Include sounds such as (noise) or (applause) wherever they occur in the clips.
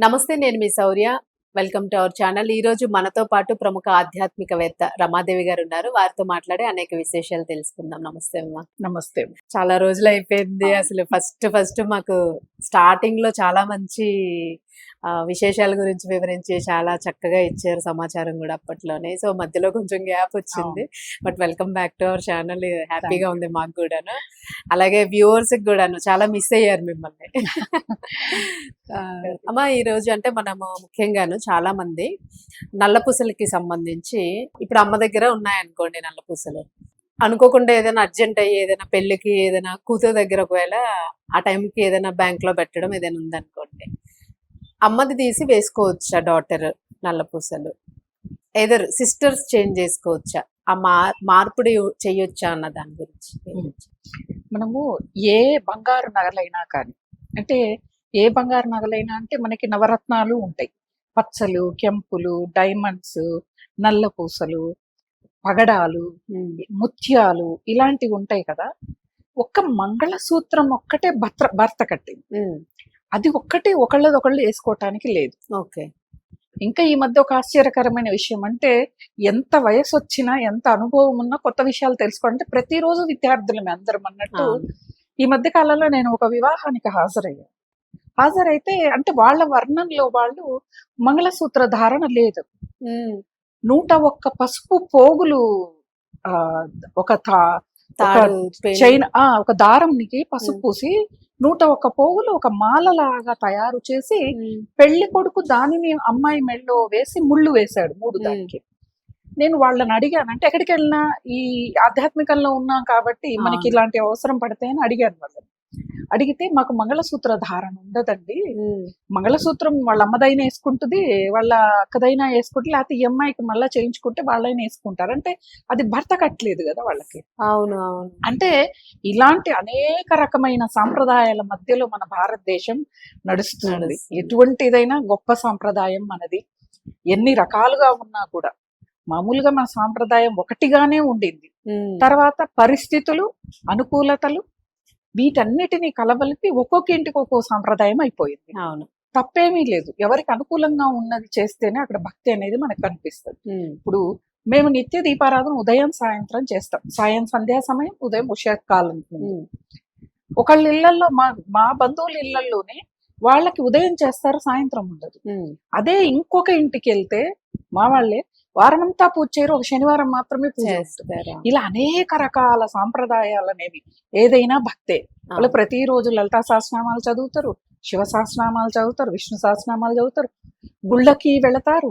నమస్తే నేను మీ Shourya. Welcome to our channel. ఈ రోజు మనతో పాటు ప్రముఖ ఆధ్యాత్మికవేత్త రమాదేవి గారు ఉన్నారు. వారితో మాట్లాడి అనేక విశేషాలు తెలుసుకుందాం. నమస్తే అమ్మా. నమస్తే. చాలా రోజులు అయిపోయింది అసలు ఫస్ట్ ఫస్ట్ మాకు స్టార్టింగ్లో చాలా మంచి విశేషాల గురించి వివరించి చాలా చక్కగా ఇచ్చారు సమాచారం కూడా అప్పట్లోనే. సో మధ్యలో కొంచెం గ్యాప్ వచ్చింది. But welcome back to our channel. హ్యాపీగా ఉంది మాకు కూడాను. అలాగే వ్యూవర్స్ కూడాను చాలా మిస్ అయ్యారు మిమ్మల్ని. (laughs) అమ్మా ఈ రోజు అంటే మనము ముఖ్యంగాను చాలా మంది నల్లపూసలకి సంబంధించి ఇప్పుడు అమ్మ దగ్గర ఉన్నాయనుకోండి నల్లపూసలు అనుకోకుండా ఏదైనా అర్జెంట్ అయ్యి ఏదైనా పెళ్ళికి ఏదైనా కూతురు దగ్గర ఒకవేళ ఆ టైంకి ఏదైనా బ్యాంక్లో పెట్టడం ఏదైనా ఉందనుకోండి. అమ్మది తీసి వేసుకోవచ్చా డాటర్ నల్లపూసలు? ఏదర్ సిస్టర్స్ చేంజ్ చేసుకోవచ్చా? ఆ మార్ మార్పిడి చెయ్యొచ్చా అన్న దాని గురించి? మనము ఏ బంగారు నగలైనా కానీ అంటే ఏ బంగారు నగలైనా అంటే మనకి నవరత్నాలు ఉంటాయి. పచ్చలు కెంపులు డైమండ్స్ నల్ల పూసలు పగడాలు ముత్యాలు ఇలాంటివి ఉంటాయి కదా. ఒక్క మంగళసూత్రం ఒక్కటే భర్త భర్త కట్టింది. అది ఒక్కటే ఒకళ్ళది ఒకళ్ళు వేసుకోవటానికి లేదు ఓకే ఇంకా ఈ మధ్య ఒక ఆశ్చర్యకరమైన విషయం అంటే ఎంత వయసు వచ్చినా ఎంత అనుభవం ఉన్నా కొత్త విషయాలు తెలుసుకోవాలంటే ప్రతిరోజు విద్యార్థులమే అందరం అన్నట్టు. ఈ మధ్య కాలంలో నేను ఒక వివాహానికి హాజరయ్యాను హాజరైతే అంటే వాళ్ళ వర్ణంలో వాళ్ళు మంగళసూత్ర ధారణ లేదు నూట ఒక్క పసుపు పోగులు ఆ ఒక. చైన్ ఆ ఒక దారంనికి పసుపు. పూసి నూట ఒక్క పోగులు ఒక మాలలాగా తయారు చేసి పెళ్ళి కొడుకు దానిని అమ్మాయి మెళ్ళో వేసి ముళ్ళు వేశాడు మూడు. దానికి నేను వాళ్ళని అడిగాను అంటే ఎక్కడికి వెళ్ళినా ఈ ఆధ్యాత్మికంలో ఉన్నాం కాబట్టి మనకి. ఇలాంటి అవసరం పడితే అని అడిగాను వాళ్ళని అడిగితే మాకు మంగళసూత్ర ధారణ ఉండదండి. మంగళసూత్రం వాళ్ళ అమ్మదైనా వేసుకుంటుంది వాళ్ళ అక్కదైనా వేసుకుంటే లేకపోతే ఈ అమ్మాయికి మళ్ళీ చేయించుకుంటే వాళ్ళైనా వేసుకుంటారు. అంటే అది భర్త కట్టలేదు కదా వాళ్ళకి. అవును అవును. అంటే ఇలాంటి అనేక రకమైన సాంప్రదాయాల మధ్యలో మన భారతదేశం నడుస్తుంది. ఎటువంటిదైనా గొప్ప సాంప్రదాయం మనది. ఎన్ని రకాలుగా ఉన్నా కూడా మామూలుగా మన సాంప్రదాయం ఒకటిగానే ఉండింది. తర్వాత పరిస్థితులు అనుకూలతలు వీటన్నిటిని కలవలిపి ఒక్కొక్క ఇంటికి ఒక్కో సాంప్రదాయం అయిపోయింది. అవును. తప్పేమీ లేదు. ఎవరికి అనుకూలంగా ఉన్నది చేస్తేనే అక్కడ భక్తి అనేది మనకు కనిపిస్తుంది. ఇప్పుడు మేము నిత్య దీపారాధన ఉదయం సాయంత్రం చేస్తాం. సాయం సంధ్యా సమయం ఉదయం ఉషకాలం ఒకళ్ళ ఇళ్ళలో మా మా బంధువుల ఇళ్ళలోనే వాళ్ళకి ఉదయం చేస్తారు సాయంత్రం ఉండదు. అదే ఇంకొక ఇంటికి వెళ్తే మా వాళ్ళే వారమంతా పూజ చేయరు ఒక శనివారం మాత్రమే పూజ ఇలా అనేక రకాల సాంప్రదాయాలు అనేవి. ఏదైనా భక్తే. వాళ్ళు ప్రతిరోజు లలితా సహస్రనామాలు చదువుతారు శివ సహస్రనామాలు చదువుతారు విష్ణు సహస్రనామాలు చదువుతారు గుళ్ళకి వెళతారు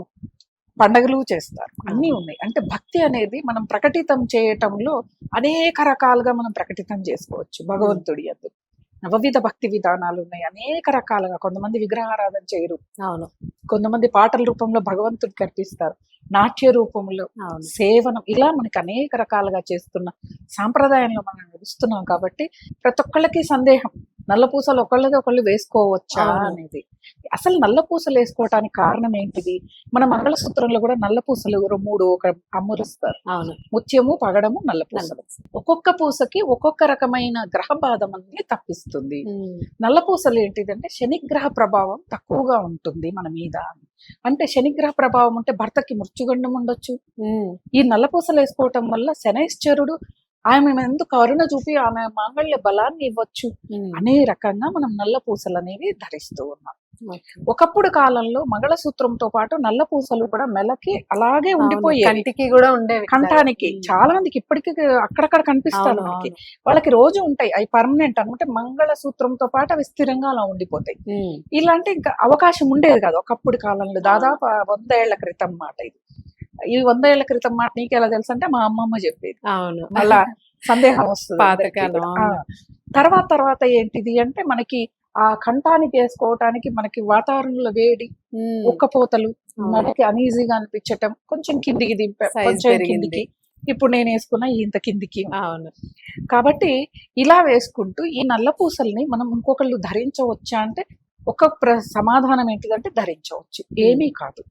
పండగలు చేస్తారు. అన్నీ ఉన్నాయి. అంటే భక్తి అనేది మనం ప్రకటితం చేయటంలో అనేక రకాలుగా మనం ప్రకటితం చేసుకోవచ్చు భగవంతుడి అందు నవవిధ భక్తి విధానాలు ఉన్నాయి. అనేక రకాలుగా కొంతమంది విగ్రహారాధన చేయరు. అవును. కొంతమంది పాటల రూపంలో భగవంతుడికి అర్పిస్తారు నాట్య రూపంలో సేవనం ఇలా మనకి అనేక రకాలుగా చేస్తున్న సాంప్రదాయంలో మనం నడుస్తున్నాం కాబట్టి ప్రతి ఒక్కళ్ళకి సందేహం. నల్ల పూసలు ఒకళ్ళది ఒకళ్ళు వేసుకోవచ్చా. అనేది. అసలు నల్ల పూసలు వేసుకోవటానికి కారణం ఏంటిది? మన మంగళసూత్రంలో కూడా నల్ల పూసలు మూడు ఒక అమ్మురుస్తారు ముత్యము పగడము నల్ల పూసలు. ఒక్కొక్క పూసకి ఒక్కొక్క రకమైన గ్రహ బాధం అనేది తప్పిస్తుంది. నల్ల పూసలు ఏంటిదంటే శనిగ్రహ ప్రభావం తక్కువగా ఉంటుంది మన మీద. అంటే శనిగ్రహ ప్రభావం అంటే భర్తకి మృత్యుగండం ఉండొచ్చు. ఈ నల్ల పూసలు వేసుకోవటం వల్ల శనైశ్చరుడు ఆమె ఎందుకు కరుణ చూపి ఆమె మాంగళ్య బలాన్ని ఇవ్వచ్చు అనే రకంగా మనం నల్ల పూసలు అనేవి ధరిస్తూ ఉన్నాం. ఒకప్పుడు కాలంలో మంగళసూత్రంతో పాటు నల్ల పూసలు కూడా మెలకి అలాగే ఉండిపోయాయి కంటికి కూడా ఉండేవి కంఠానికి చాలా మందికి ఇప్పటికీ అక్కడక్కడ కనిపిస్తారు మనకి. వాళ్ళకి రోజు ఉంటాయి. అవి పర్మనెంట్ అనమాట మంగళసూత్రంతో పాటు అవి స్థిరంగా అలా ఉండిపోతాయి. ఇలాంటి ఇంకా అవకాశం ఉండేది కాదు. ఒకప్పుడు కాలంలో దాదాపు వంద ఏళ్ళ క్రితం మాట ఇది. ఈ వంద ఏళ్ళ క్రితం మాట నీకు ఎలా తెలుసు అంటే మా అమ్మమ్మ చెప్పేది. అవును. మళ్ళా సందేహం వస్తుంది పాతకాలం. తర్వాత తర్వాత ఏంటిది అంటే మనకి ఆ కంఠానికి వేసుకోవటానికి మనకి వాతావరణంలో వేడి ఉక్కపోతలు. మనకి అనీజీగా అనిపించటం కొంచెం కిందికి దింప కొంచెం. కిందికి. ఇప్పుడు నేను వేసుకున్న ఇంత కిందికి. అవును. కాబట్టి ఇలా వేసుకుంటూ ఈ నల్ల పూసల్ని మనం ఇంకొకళ్ళు ధరించవచ్చా అంటే ఒక ప్ర సమాధానం ఏంటిదంటే ధరించవచ్చు. ఏమీ కాదు.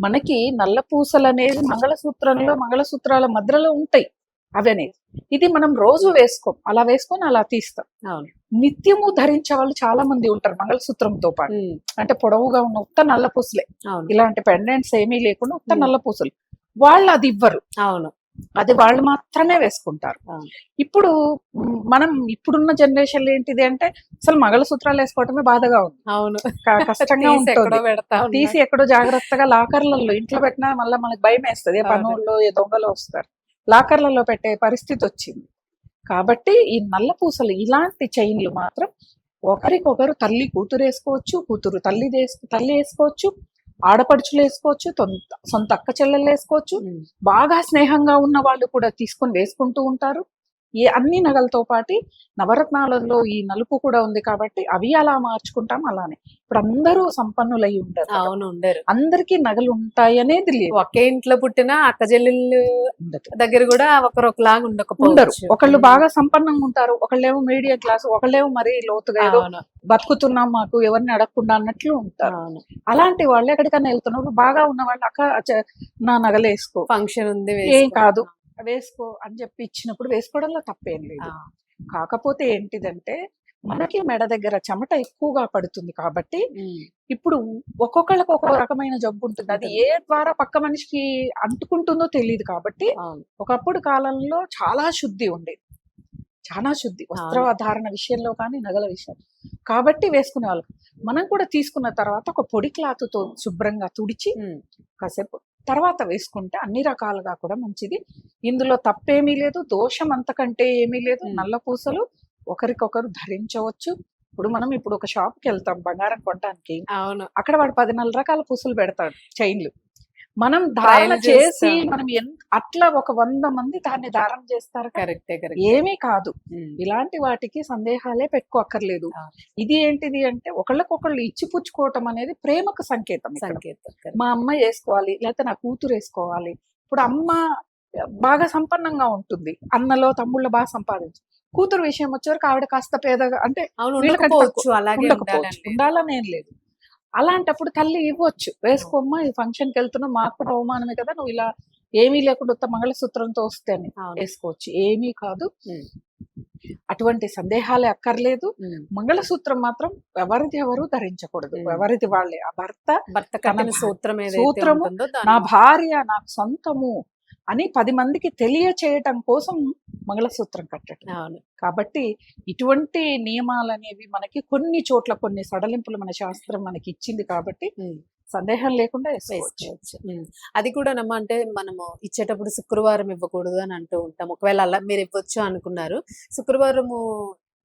మనకి నల్ల పూసలు అనేది మంగళసూత్రంలో మంగళసూత్రాల మధ్యలో ఉంటాయి అవనే ఇది మనం రోజు వేసుకోం. అలా వేసుకొని అలా తీస్తాం. అవును. నిత్యము ధరించే వాళ్ళు చాలా మంది ఉంటారు మంగళసూత్రంతో పాటు. అంటే పొడవుగా ఉన్న ఉత్త నల్ల పూసలే. ఇలాంటి పెండెంట్స్ ఏమీ లేకుండా ఉత్త. నల్ల పూసలు. వాళ్ళు అది ఇవ్వరు. అవును. అది వాళ్ళు మాత్రమే వేసుకుంటారు. ఇప్పుడు మనం ఇప్పుడున్న జనరేషన్ ఏంటిది అంటే అసలు మంగళసూత్రాలు వేసుకోవటమే బాధగా ఉంది. అవును. కష్టంగా తీసి ఎక్కడో ఉంటుంది. తీసి ఎక్కడో జాగ్రత్తగా లాకర్లలో ఇంట్లో పెట్టినా మళ్ళీ మనకి భయం వేస్తుంది. ఏ. పనుల్లో ఏ దొంగలు వస్తారు. లాకర్లలో పెట్టే పరిస్థితి వచ్చింది. కాబట్టి ఈ నల్ల పూసలు ఇలాంటి చైన్లు మాత్రం ఒకరికొకరు తల్లి కూతురు వేసుకోవచ్చు కూతురు తల్లి తల్లి వేసుకోవచ్చు ఆడపడుచులు వేసుకోవచ్చు సొంత అక్క చెల్లెలు వేసుకోవచ్చు. బాగా స్నేహంగా ఉన్న వాళ్ళు కూడా తీసుకొని వేసుకుంటూ ఉంటారు. ఏ అన్ని నగలతో పాటు నవరత్నాలలో ఈ నలుపు కూడా ఉంది కాబట్టి అవి అలా మార్చుకుంటాం అలానే. ఇప్పుడు అందరూ సంపన్నులై ఉండరు కదా. అవును ఉండరు. అందరికీ నగలు ఉంటాయి అనేది లేదు. ఒకే ఇంట్లో పుట్టిన అక్క చెల్లెళ్ళు. దగ్గర కూడా ఒకరు ఒకలాగా ఉండరు. ఒకళ్ళు బాగా సంపన్నంగా ఉంటారు ఒకళ్ళేమో మీడియం క్లాస్ ఒకళ్ళేమో మరీ లోతుగా ఏదో బతుకుతున్నాం మాకు ఎవరిని అడగకుండా అన్నట్లు ఉంటారు. అలాంటి వాళ్ళు ఎక్కడికైనా వెళ్తున్నప్పుడు బాగా ఉన్న వాళ్ళు అక్క నా నగలు వేసుకో ఫంక్షన్ ఉంది ఏం. కాదు. వేసుకో అని చెప్పి ఇచ్చినప్పుడు వేసుకోవడంలో తప్పేం లేదు. కాకపోతే ఏంటిదంటే మనకి మెడ దగ్గర చెమట ఎక్కువగా పడుతుంది కాబట్టి ఇప్పుడు ఒక్కొక్కళ్ళకి ఒక్కొక్క రకమైన జబ్బు ఉంటుంది. అది ఏ ద్వారా పక్క మనిషికి అంటుకుంటుందో తెలియదు కాబట్టి ఒకప్పుడు కాలంలో చాలా శుద్ధి ఉండేది చాలా శుద్ధి. వస్త్రధారణ విషయంలో కానీ నగల విషయం. కాబట్టి వేసుకునే వాళ్ళు మనం కూడా తీసుకున్న తర్వాత ఒక పొడి క్లాత్తో శుభ్రంగా తుడిచి కాసేపు తర్వాత వేసుకుంటే అన్ని రకాలుగా కూడా మంచిది. ఇందులో తప్పేమీ లేదు దోషం అంతకంటే ఏమీ లేదు. నల్ల పూసలు ఒకరికొకరు ధరించవచ్చు. ఇప్పుడు మనం ఇప్పుడు ఒక షాప్కి వెళ్తాం బంగారం కొనడానికి అవును. అక్కడ వాడు పది నాలుగు రకాల పూసలు పెడతాడు చైన్లు. మనం ధారణ చేసి. మనం అట్లా ఒక వంద మంది దాన్ని ధారణ చేస్తారు. కరెక్టే కరెక్ట్ ఏమీ కాదు ఇలాంటి వాటికి సందేహాలే పెట్టుకోక్కర్లేదు. ఇది ఏంటిది అంటే ఒకళ్ళకొకళ్ళు ఇచ్చి పుచ్చుకోవటం అనేది ప్రేమకు సంకేతం. సంకేతం. మా అమ్మ వేసుకోవాలి లేకపోతే నా కూతురు వేసుకోవాలి ఇప్పుడు అమ్మ బాగా సంపన్నంగా ఉంటుంది అన్నలో తమ్ముళ్ళ బాగా సంపాదించు కూతురు విషయం వచ్చేవరకు ఆవిడ కాస్త పేదగా అంటే ఉండకపోవచ్చు అలాగే ఉండాలని ఏం లేదు అలాంటప్పుడు తల్లి ఇవ్వచ్చు. వేసుకోమ్మా ఈ ఫంక్షన్కి వెళ్తున్నావు మాకు కూడా అవమానమే కదా నువ్వు ఇలా ఏమీ లేకుండా ఉత్త మంగళసూత్రంతో వస్తే అని వేసుకోవచ్చు. ఏమీ కాదు. అటువంటి సందేహాలే అక్కర్లేదు. మంగళసూత్రం మాత్రం ఎవరిది ఎవరు ధరించకూడదు. ఎవరిది వాళ్ళే. ఆ భర్త భర్త భా- సూత్రం సూత్రము, నా భార్య నాకు సొంతము అని పది మందికి తెలియచేయటం కోసం మంగళసూత్రం కట్టడం. అవును. కాబట్టి ఇటువంటి నియమాలు అనేవి మనకి కొన్ని చోట్ల కొన్ని సడలింపులు మన శాస్త్రం మనకి ఇచ్చింది కాబట్టి. సందేహం లేకుండా. అది కూడా నమ్మ అంటే మనము ఇచ్చేటప్పుడు శుక్రవారం ఇవ్వకూడదు అని అంటూ ఉంటాం ఒకవేళ అలా మీరు ఇవ్వచ్చు అనుకున్నారు శుక్రవారము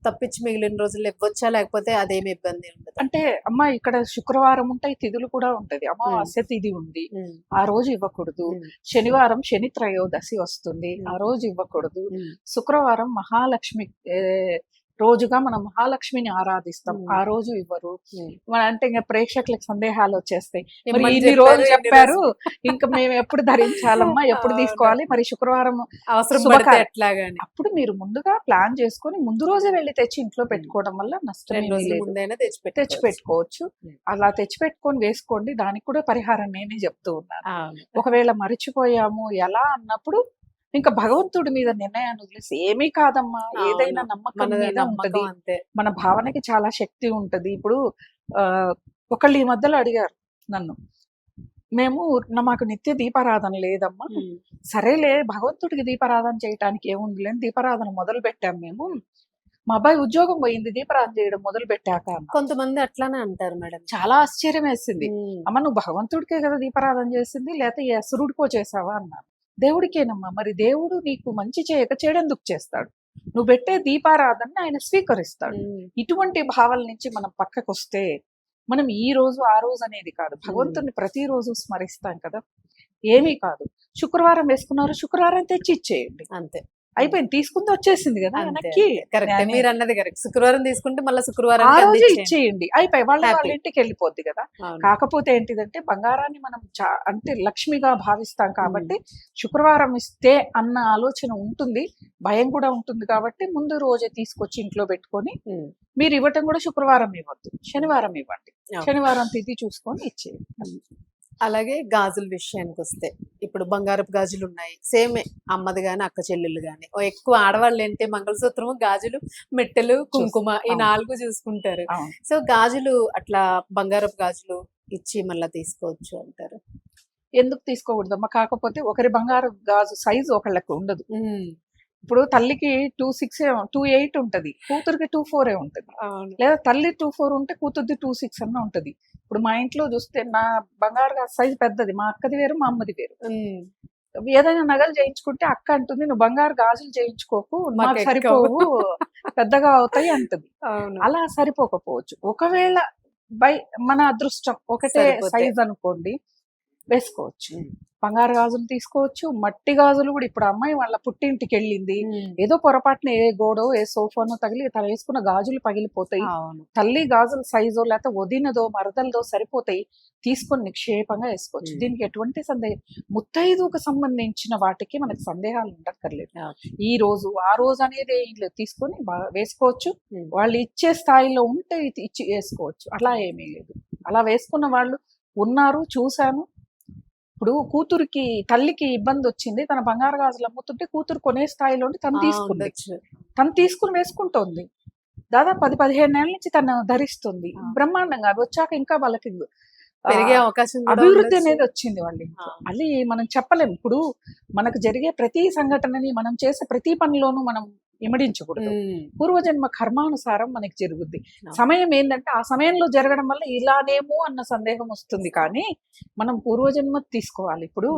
తప్పించి మిగిలిన రోజులు ఇవ్వచ్చా? లేకపోతే అదేమి ఇబ్బంది ఉండదు? అంటే అమ్మ ఇక్కడ శుక్రవారం ఉంటాయి తిథులు కూడా ఉంటది. అమావాస్య తిథి ఉంది. ఆ రోజు ఇవ్వకూడదు. శనివారం శని త్రయోదశి వస్తుంది. ఆ రోజు ఇవ్వకూడదు. శుక్రవారం మహాలక్ష్మి రోజుగా మనం మహాలక్ష్మిని ఆరాధిస్తాం. ఆ రోజు ఇవ్వరు. అంటే ఇంకా ప్రేక్షకులకు సందేహాలు వచ్చేస్తాయి. మరి ఇన్ని చెప్పారు, రోజులు చెప్పారు? ఇంకా మేము ఎప్పుడు ధరించాలమ్మా? ఎప్పుడు. తీసుకోవాలి? మరి శుక్రవారం అవసరం అప్పుడు మీరు ముందుగా ప్లాన్ చేసుకొని ముందు రోజే వెళ్ళి తెచ్చి ఇంట్లో పెట్టుకోవడం వల్ల నష్టం తెచ్చి పెట్టుకోవచ్చు. అలా తెచ్చి పెట్టుకొని వేసుకోండి. దానికి కూడా పరిహారం నేనే చెప్తూ ఉన్నాను. ఒకవేళ మర్చిపోయాము ఎలా అన్నప్పుడు ఇంకా భగవంతుడి మీద నిర్ణయాన్ని వదిలేసి ఏమీ కాదమ్మా. ఏదైనా నమ్మకం మీద ఉంటది. మన భావనకి చాలా శక్తి ఉంటది. ఇప్పుడు ఆ ఒకళ్ళు ఈ మధ్యలో అడిగారు నన్ను మేము మాకు నిత్య దీపారాధన లేదమ్మా. సరేలే భగవంతుడికి దీపారాధన చేయటానికి ఏముంది లేని దీపారాధన మొదలు పెట్టాం మేము. మా అబ్బాయి ఉద్యోగం పోయింది దీపారాధన చేయడం మొదలు పెట్టాక కొంతమంది అట్లానే అంటారు మేడం. చాలా ఆశ్చర్యం వేసింది. అమ్మ నువ్వు భగవంతుడికే కదా దీపారాధన చేసింది లేకపోతే ఈ అసురుడికో చేసావా? అన్నాను దేవుడికేనమ్మా మరి దేవుడు నీకు మంచి చేయక చేయడందుకు చేస్తాడు? నువ్వు పెట్టే దీపారాధన ఆయన స్వీకరిస్తాడు. ఇటువంటి భావాల నుంచి మనం పక్కకు వస్తే మనం ఈ రోజు ఆ రోజు అనేది కాదు. భగవంతుని ప్రతిరోజు స్మరిస్తాం కదా. ఏమీ కాదు. శుక్రవారం వేసుకున్నారు శుక్రవారం తెచ్చి ఇచ్చేయండి అంతే. అయిపోయింది. తీసుకుంది వచ్చేసింది కదా వెనక్కి. కరెక్ట్ మీరు అన్నది కరెక్ట్ శుక్రవారం తీసుకుంటే మళ్ళీ శుక్రవారం ఆ రోజే ఇచ్చేయండి. అయిపోయి వాళ్ళ. వాళ్ళ ఇంటికి వెళ్ళిపోద్ది కదా. కాకపోతే ఏంటిదంటే బంగారాన్ని మనం చా- అంటే లక్ష్మిగా భావిస్తాం కాబట్టి శుక్రవారం ఇస్తే అన్న ఆలోచన ఉంటుంది. భయం కూడా ఉంటుంది కాబట్టి ముందు రోజే తీసుకొచ్చి ఇంట్లో పెట్టుకొని మీరు ఇవ్వటం కూడా శుక్రవారం ఇవ్వద్దు. శనివారం ఇవ్వండి. శనివారం తిథి చూసుకొని ఇచ్చేయండి. అలాగే గాజుల విషయానికి వస్తే ఇప్పుడు బంగారపు గాజులు ఉన్నాయి. సేమే అమ్మది గాని అక్క చెల్లెళ్ళు గాని. ఓ ఎక్కువ ఆడవాళ్ళు ఏంటి మంగళసూత్రము గాజులు మెట్టెలు కుంకుమ ఈ. నాలుగు చూసుకుంటారు. సో గాజులు అట్లా బంగారపు గాజులు ఇచ్చి మళ్ళీ తీసుకోవచ్చు అంటారు. ఎందుకు తీసుకోకూడదమ్మా? కాకపోతే ఒకరి బంగారు గాజు సైజు ఒకళ్ళకి ఉండదు. ఇప్పుడు తల్లికి టూ సిక్స్ టూ ఎయిట్ ఉంటది. కూతురికి టూ ఫోర్ ఉంటది. అవును. లేదా తల్లి టూ ఫోర్ ఉంటే కూతుర్ది టూ సిక్స్ అన్న ఉంటది. ఇప్పుడు మా ఇంట్లో చూస్తే నా బంగారు సైజు పెద్దది. మా అక్కది వేరు మా అమ్మది వేరు. ఏదైనా నగలు చేయించుకుంటే అక్క అంటుంది నువ్వు బంగారు గాజులు చేయించుకోకు ఎక్కువ." సరిపోవు పెద్దగా అవుతాయి అంటది. అలా సరిపోకపోవచ్చు. ఒకవేళ బై మన అదృష్టం ఒకటే. సైజ్ అనుకోండి వేసుకోవచ్చు. బంగారు గాజులు తీసుకోవచ్చు మట్టి గాజులు కూడా ఇప్పుడు అమ్మాయి వాళ్ళ పుట్టింటికి వెళ్ళింది. ఏదో పొరపాటున ఏ గోడో ఏ సోఫానో తగిలి తను వేసుకున్న గాజులు పగిలిపోతాయి. తల్లి గాజుల సైజో లేకపోతే వదినదో మరదలదో సరిపోతాయి. తీసుకొని నిక్షేపంగా వేసుకోవచ్చు. దీనికి ఎటువంటి సందేహం ముత్తైదుకు సంబంధించిన వాటికి మనకు సందేహాలు ఉండక్కర్లేదు. ఈ రోజు ఆ రోజు అనేది ఏం లేదు. తీసుకొని వేసుకోవచ్చు. వాళ్ళు ఇచ్చే స్థాయిలో ఉంటే ఇచ్చి వేసుకోవచ్చు. అలా ఏమీ లేదు. అలా వేసుకున్న వాళ్ళు ఉన్నారు చూశాను. ఇప్పుడు కూతురికి తల్లికి ఇబ్బంది వచ్చింది తన బంగారు గాజులు అమ్ముతుంటే కూతురు కొనే స్థాయిలో తను తీసుకుంది. తను తీసుకుని వేసుకుంటోంది. దాదాపు పది పదిహేను నెలల నుంచి తను ధరిస్తుంది. బ్రహ్మాండంగా. అవి వచ్చాక ఇంకా వాళ్ళకి పెరిగే అవకాశం అభివృద్ధి. అనేది వచ్చింది వాళ్ళ. అది మనం చెప్పలేం. ఇప్పుడు మనకు జరిగే ప్రతి సంఘటనని మనం చేసే ప్రతి పనిలోనూ మనం ఇమడించకూడదు. పూర్వజన్మ కర్మానుసారం మనకి జరుగుద్ది. సమయం ఏంటంటే ఆ సమయంలో జరగడం వల్ల ఇలానేమో అన్న సందేహం వస్తుంది కానీ మనం పూర్వజన్మ తీసుకోవాలి. ఇప్పుడు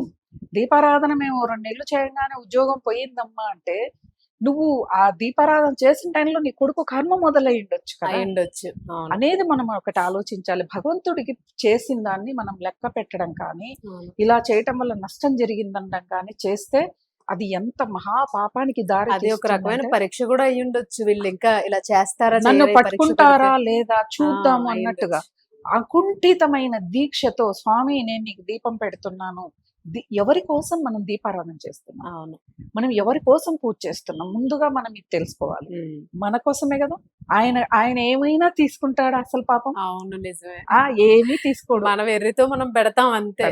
దీపారాధన మేము రెండు నెలలు చేయగానే ఉద్యోగం పోయిందమ్మా అంటే నువ్వు ఆ దీపారాధన చేసిన టైంలో నీ కొడుకు కర్మ మొదలై ఉండొచ్చు ఉండొచ్చు. అనేది మనం ఒకటి ఆలోచించాలి. భగవంతుడికి చేసిన దాన్ని మనం లెక్క పెట్టడం కానీ. ఇలా చేయటం వల్ల నష్టం జరిగిందనడం కానీ చేస్తే అది ఎంత మహా పాపానికి దారి అది ఒక రకమైన పరీక్ష కూడా అయి ఉండొచ్చు వీళ్ళు ఇంకా ఇలా చేస్తారా నన్ను పట్టుకుంటారా? లేదా చూద్దాము అన్నట్టుగా. అకుంఠితమైన దీక్షతో స్వామి నేను నీకు దీపం పెడుతున్నాను ఎవరి కోసం మనం దీపారాధన చేస్తున్నాం? అవును. మనం ఎవరి కోసం పూజ చేస్తున్నాం? ముందుగా మనం ఇది తెలుసుకోవాలి. మన కోసమే కదా? ఆయన ఆయన ఏమైనా తీసుకుంటాడా అసలు పాపం? అవును నిజమే. ఆ ఏమీ తీసుకోడు. మన వెర్రితో మనం పెడతాం అంతే.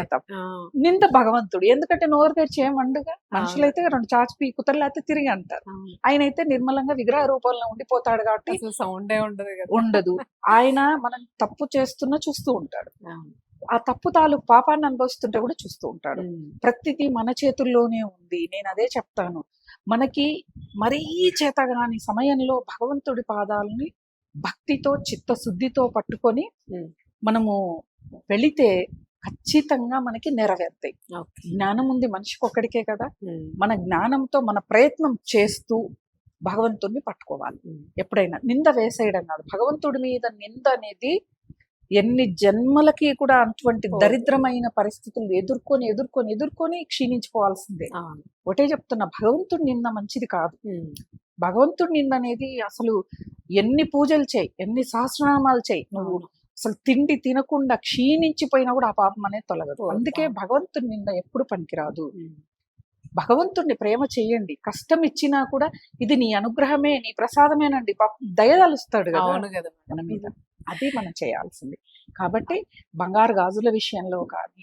నింద భగవంతుడు. ఎందుకంటే నోరు తెరిచి ఏమండుగా మనుషులైతే రెండు చాచి పీకుతారు లేకపోతే తిరిగి అంటారు. ఆయన అయితే నిర్మలంగా విగ్రహ రూపంలో ఉండిపోతాడు కాబట్టి సౌండే ఉండదు కదా. ఉండదు. ఆయన (laughs) మనం తప్పు చేస్తున్నా చూస్తూ ఉంటాడు. ఆ తప్పు తాలూకు పాపాన్ని అనుభవిస్తుంటే కూడా చూస్తూ ఉంటాడు. ప్రతిదీ మన చేతుల్లోనే ఉంది నేను అదే చెప్తాను మనకి మరీ చేతగాని సమయంలో భగవంతుడి పాదాలని భక్తితో చిత్తశుద్ధితో పట్టుకొని. మనము వెళితే ఖచ్చితంగా మనకి నెరవేరుతాయి. జ్ఞానం ఉంది మనిషికి ఒక్కడికే కదా. మన జ్ఞానంతో మన ప్రయత్నం చేస్తూ భగవంతుడిని పట్టుకోవాలి. ఎప్పుడైనా నింద వేసేయడం కాదు భగవంతుడి మీద నింద అనేది ఎన్ని జన్మలకి కూడా అటువంటి. దరిద్రమైన పరిస్థితులు ఎదుర్కొని ఎదుర్కొని ఎదుర్కొని క్షీణించుకోవాల్సిందే. ఒకటే చెప్తున్నా భగవంతుడి నింద మంచిది కాదు. భగవంతుడి నింద అనేది అసలు ఎన్ని పూజలు చేయి ఎన్ని సహస్రనామాలు చేయి నువ్వు. అసలు తిండి తినకుండా క్షీణించిపోయినా కూడా ఆ పాపం అనేది తొలగదు అందుకే. భగవంతుడి నింద ఎప్పుడు పనికిరాదు. భగవంతుణ్ణి ప్రేమ చేయండి కష్టం ఇచ్చినా కూడా ఇది నీ అనుగ్రహమే నీ ప్రసాదమేనండి పాపం దయదలుస్తాడు కదా మన మీద అది మనం చేయాల్సింది. కాబట్టి బంగారు గాజుల విషయంలో కానీ